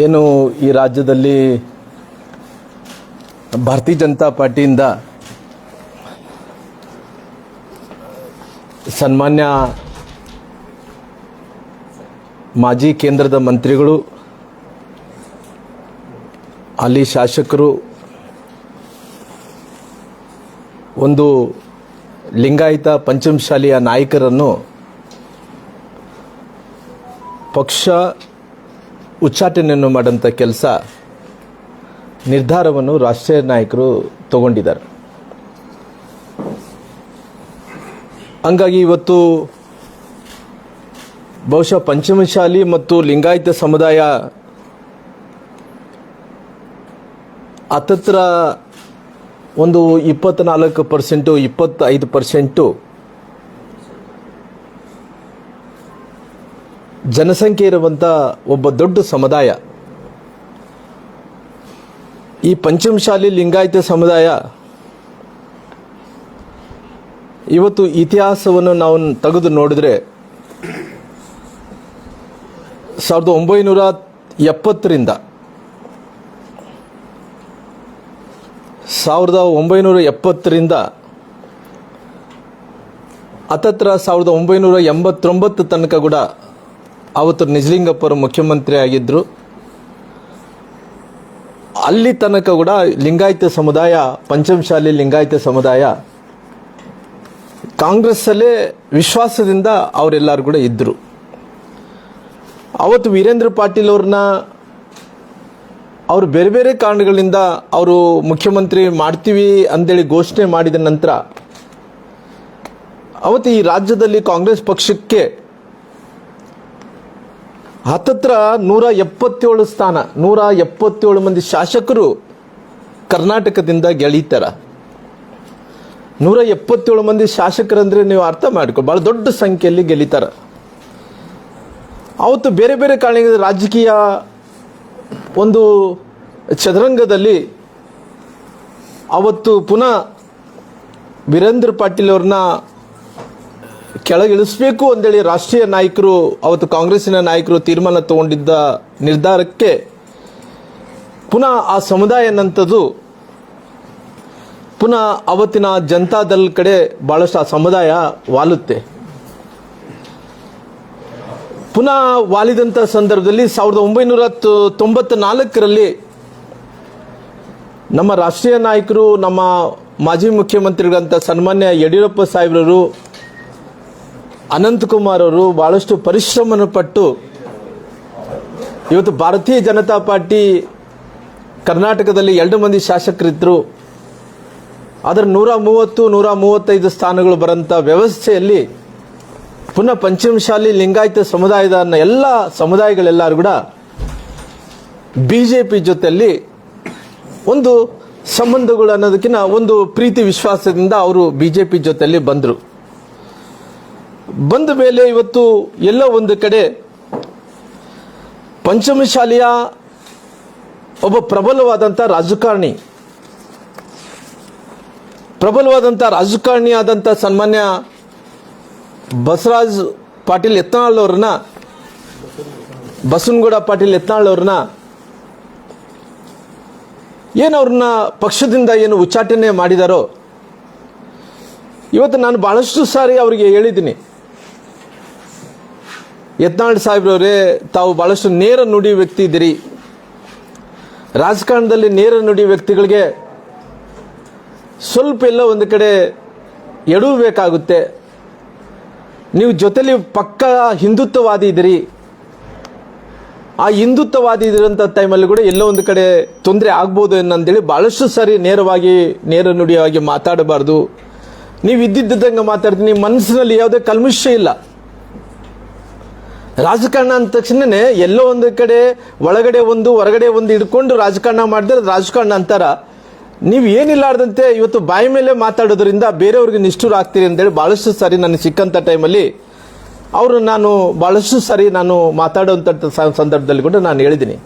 ಏನು ಈ ರಾಜ್ಯದಲ್ಲಿ ಭಾರತೀಯ ಜನತಾ ಪಾರ್ಟಿಯಿಂದ ಸನ್ಮಾನ್ಯ ಮಾಜಿ ಕೇಂದ್ರದ ಮಂತ್ರಿಗಳು, ಅಲ್ಲಿ ಶಾಸಕರು, ಒಂದು ಲಿಂಗಾಯತ ಪಂಚಮಶಾಲಿಯ ನಾಯಕರನ್ನು ಪಕ್ಷ ಉಚ್ಚಾಟನೆಯನ್ನು ಮಾಡೋಂಥ ಕೆಲಸ ನಿರ್ಧಾರವನ್ನು ರಾಷ್ಟ್ರೀಯ ನಾಯಕರು ತಗೊಂಡಿದ್ದಾರೆ. ಹಂಗಾಗಿ ಇವತ್ತು ಬಹುಶಃ ಪಂಚಮಶಾಲಿ ಮತ್ತು ಲಿಂಗಾಯತ ಸಮುದಾಯ ಅತತ್ರ ಒಂದು ಇಪ್ಪತ್ನಾಲ್ಕು ಪರ್ಸೆಂಟು, ಇಪ್ಪತ್ತೈದು ಪರ್ಸೆಂಟು ಜನಸಂಖ್ಯೆ ಇರುವಂಥ ಒಬ್ಬ ದೊಡ್ಡ ಸಮುದಾಯ. ಈ ಪಂಚಮಶಾಲಿ ಲಿಂಗಾಯತ ಸಮುದಾಯ ಇವತ್ತು ಇತಿಹಾಸವನ್ನು ನಾವು ತೆಗೆದು ನೋಡಿದ್ರೆ ಸಾವಿರದ ಒಂಬೈನೂರ ಎಪ್ಪತ್ತರಿಂದ ಸಾವಿರದ ಒಂಬೈನೂರ ಎಪ್ಪತ್ತರಿಂದ ಹತ್ತತ್ರ ಸಾವಿರದ ಒಂಬೈನೂರ ಎಂಬತ್ತೊಂಬತ್ತು ತನಕ ಕೂಡ ಅವತ್ತು ನಿಜಲಿಂಗಪ್ಪರು ಮುಖ್ಯಮಂತ್ರಿ ಆಗಿದ್ದರು ಅಲ್ಲಿ ತನಕ ಕೂಡ ಲಿಂಗಾಯತ ಸಮುದಾಯ, ಪಂಚಮಶಾಲಿ ಲಿಂಗಾಯತ ಸಮುದಾಯ, ಕಾಂಗ್ರೆಸ್ಸಲ್ಲೇ ವಿಶ್ವಾಸದಿಂದ ಅವರೆಲ್ಲರೂ ಕೂಡ ಇದ್ದರು ಅವತ್ತು ವೀರೇಂದ್ರ ಪಾಟೀಲ್ ಅವ್ರನ್ನ ಅವರು ಬೇರೆ ಬೇರೆ ಕಾರಣಗಳಿಂದ ಅವರು ಮುಖ್ಯಮಂತ್ರಿ ಮಾಡ್ತೀವಿ ಅಂತೇಳಿ ಘೋಷಣೆ ಮಾಡಿದ ನಂತರ, ಅವತ್ತು ಈ ರಾಜ್ಯದಲ್ಲಿ ಕಾಂಗ್ರೆಸ್ ಪಕ್ಷಕ್ಕೆ ಹತ್ತತ್ರ ನೂರ ಎಪ್ಪತ್ತೇಳು ಸ್ಥಾನ, ನೂರ ಎಪ್ಪತ್ತೇಳು ಮಂದಿ ಶಾಸಕರು ಕರ್ನಾಟಕದಿಂದ ಗೆಳೀತಾರ. ನೂರ ಎಪ್ಪತ್ತೇಳು ಮಂದಿ ಶಾಸಕರಂದ್ರೆ ನೀವು ಅರ್ಥ ಮಾಡ್ಕೊ ಭಾಳ ದೊಡ್ಡ ಸಂಖ್ಯೆಯಲ್ಲಿ ಗೆಲ್ಲಿತಾರ ಅವತ್ತು ಬೇರೆ ಬೇರೆ ಕಾರಣ ರಾಜಕೀಯ ಒಂದು ಚದುರಂಗದಲ್ಲಿ ಅವತ್ತು ಪುನಃ ವೀರೇಂದ್ರ ಪಾಟೀಲ್ ಅವ್ರನ್ನ ಕೆಳಗಿಳಿಸ್ಬೇಕು ಅಂತೇಳಿ ರಾಷ್ಟ್ರೀಯ ನಾಯಕರು, ಅವತ್ತು ಕಾಂಗ್ರೆಸ್ಸಿನ ನಾಯಕರು ತೀರ್ಮಾನ ತಗೊಂಡಿದ್ದ ನಿರ್ಧಾರಕ್ಕೆ ಪುನಃ ಆ ಸಮುದಾಯ ಅನ್ನಂಥದ್ದು ಪುನಃ ಅವತ್ತಿನ ಜನತಾದಲ್ ಕಡೆ ಬಹಳಷ್ಟು ಆ ಸಮುದಾಯ ವಾಲುತ್ತೆ. ಪುನಃ ವಾಲಿದಂಥ ಸಂದರ್ಭದಲ್ಲಿ ಸಾವಿರದ ಒಂಬೈನೂರ ತೊಂಬತ್ತ ನಾಲ್ಕರಲ್ಲಿ ನಮ್ಮ ರಾಷ್ಟ್ರೀಯ ನಾಯಕರು, ನಮ್ಮ ಮಾಜಿ ಮುಖ್ಯಮಂತ್ರಿಗಳಂತ ಸನ್ಮಾನ್ಯ ಯಡಿಯೂರಪ್ಪ ಸಾಹೇಬ್ರವರು ಅನಂತಕುಮಾರ್ ಅವರು ಬಹಳಷ್ಟು ಪರಿಶ್ರಮನ ಪಟ್ಟು ಇವತ್ತು ಭಾರತೀಯ ಜನತಾ ಪಾರ್ಟಿ ಕರ್ನಾಟಕದಲ್ಲಿ ಎರಡು ಮಂದಿ ಶಾಸಕರಿದ್ದರು ಅದರ ನೂರ ಮೂವತ್ತು, ನೂರ ಮೂವತ್ತೈದು ಸ್ಥಾನಗಳು ಬರೋಂಥ ವ್ಯವಸ್ಥೆಯಲ್ಲಿ ಪುನಃ ಪಂಚಮಶಾಲಿ ಲಿಂಗಾಯತ ಸಮುದಾಯದ ಎಲ್ಲ ಸಮುದಾಯಗಳೆಲ್ಲರೂ ಕೂಡ ಬಿ ಜೆ ಪಿ ಜೊತೆಯಲ್ಲಿ ಒಂದು ಸಂಬಂಧಗಳು ಅನ್ನೋದಕ್ಕಿಂತ ಒಂದು ಪ್ರೀತಿ ವಿಶ್ವಾಸದಿಂದ ಅವರು ಬಿ ಜೆ ಪಿ ಜೊತೆಯಲ್ಲಿ ಬಂದರು. ಬಂದ ಮೇಲೆ ಇವತ್ತು ಎಲ್ಲ ಒಂದು ಕಡೆ ಪಂಚಮಶಾಲಿಯ ಒಬ್ಬ ಪ್ರಬಲವಾದಂಥ ರಾಜಕಾರಣಿ ಪ್ರಬಲವಾದಂಥ ರಾಜಕಾರಣಿ ಆದಂಥ ಸನ್ಮಾನ್ಯ ಬಸವರಾಜ್ ಪಾಟೀಲ್ ಯತ್ನಾಳ್ ಅವ್ರನ್ನ, ಬಸವನಗೌಡ ಪಾಟೀಲ್ ಯತ್ನಾಳ್ ಅವ್ರನ್ನ ಏನು ಅವ್ರನ್ನ ಪಕ್ಷದಿಂದ ಏನು ಉಚ್ಚಾಟನೆ ಮಾಡಿದಾರೋ, ಇವತ್ತು ನಾನು ಬಹಳಷ್ಟು ಸಾರಿ ಅವರಿಗೆ ಹೇಳಿದ್ದೀನಿ. ಯತ್ನಾಳ್ ಸಾಹೇಬ್ರವರೇ, ತಾವು ಬಹಳಷ್ಟು ನೇರ ನುಡಿ ವ್ಯಕ್ತಿ ಇದ್ದೀರಿ. ರಾಜಕಾರಣದಲ್ಲಿ ನೇರ ನುಡಿ ವ್ಯಕ್ತಿಗಳಿಗೆ ಸ್ವಲ್ಪ ಎಲ್ಲ ಒಂದು ಕಡೆ ಎಡವಬೇಕಾಗುತ್ತೆ ನೀವು ಜೊತೆಲಿ ಪಕ್ಕ ಹಿಂದುತ್ವವಾದಿ ಇದ್ದೀರಿ. ಆ ಹಿಂದುತ್ವವಾದಿ ಇದ್ದಿರೋಂಥ ಟೈಮಲ್ಲಿ ಕೂಡ ಎಲ್ಲೋ ಒಂದು ಕಡೆ ತೊಂದರೆ ಆಗ್ಬೋದು ಏನಂತೇಳಿ ಭಾಳಷ್ಟು ಸಾರಿ ನೇರವಾಗಿ, ನೇರ ನುಡಿಯಾಗಿ ಮಾತಾಡಬಾರ್ದು. ನೀವು ಇದ್ದಿದ್ದಂಗೆ ಮಾತಾಡ್ತೀನಿ ನಿಮ್ಮ ಮನಸ್ಸಿನಲ್ಲಿ ಯಾವುದೇ ಕಲ್ಮಿಷ್ಯ ಇಲ್ಲ. ರಾಜಕಾರಣ ಅಂದ ತಕ್ಷಣ ಎಲ್ಲೋ ಒಂದು ಕಡೆ, ಒಳಗಡೆ ಒಂದು, ಹೊರಗಡೆ ಒಂದು ಹಿಡ್ಕೊಂಡು ರಾಜಕಾರಣ ಮಾಡಿದ್ರೆ ರಾಜಕಾರಣ ಅಂತಾರ. ನೀವು ಏನಿಲ್ಲಾರ್ದಂತೆ ಇವತ್ತು ಬಾಯಿ ಮೇಲೆ ಮಾತಾಡೋದ್ರಿಂದ ಬೇರೆಯವ್ರಿಗೆ ನಿಷ್ಠುರ ಆಗ್ತೀರಿ ಅಂತೇಳಿ ಭಾಳಷ್ಟು ಸಾರಿ ನನಗೆ ಸಿಕ್ಕಂಥ ಟೈಮಲ್ಲಿ ಅವರು ನಾನು ಭಾಳಷ್ಟು ಸಾರಿ ನಾನು ಮಾತಾಡುವಂಥ ಸಂದರ್ಭದಲ್ಲಿ ಕೂಡ ನಾನು ಹೇಳಿದ್ದೀನಿ.